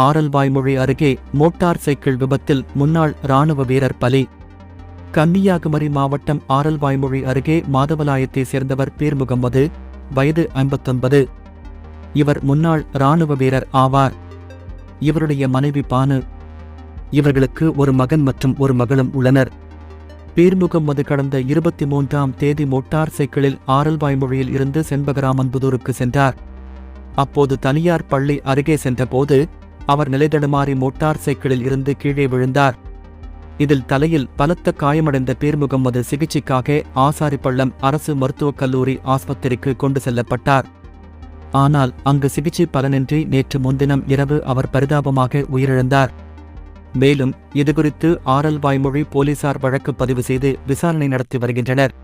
ஆரல்வாய்மொழி அருகே motor cycle விபத்தில் முன்னாள் ராணுவ வீரர் பலி. கன்னியாகுமரி மாவட்டம் ஆரல்வாய்மொழி அருகே மாதவலாயத்தைச் சேர்ந்தவர் பீர்முகம்பது வயது ஐம்பத்தொன்பது. இவர் முன்னாள் ராணுவ வீரர் ஆவார். இவருடைய மனைவி பானு. இவர்களுக்கு ஒரு மகன் மற்றும் ஒரு மகளும் உள்ளனர். பீர்முகம்மது கடந்த இருபத்தி மூன்றாம் தேதி மோட்டார் சைக்கிளில் ஆரல்வாய்மொழியில் இருந்து செண்பகராமன்புதூருக்கு சென்றார். அப்போது தனியார் பள்ளி அருகே சென்றபோது அவர் நிலைதடுமாறி மோட்டார் சைக்கிளில் இருந்து கீழே விழுந்தார். இதில் தலையில் பலத்த காயமடைந்த பேர் முகமது சிகிச்சைக்காக ஆசாரிப்பள்ளம் அரசு மருத்துவக் கல்லூரி ஆஸ்பத்திரிக்கு கொண்டு செல்லப்பட்டார். ஆனால் அங்கு சிகிச்சை பலனின்றி நேற்று முன்தினம் இரவு அவர் பரிதாபமாக உயிரிழந்தார். மேலும் இதுகுறித்து ஆரல்வாய்மொழி போலீசார் வழக்கு பதிவு செய்து விசாரணை நடத்தி வருகின்றனர்.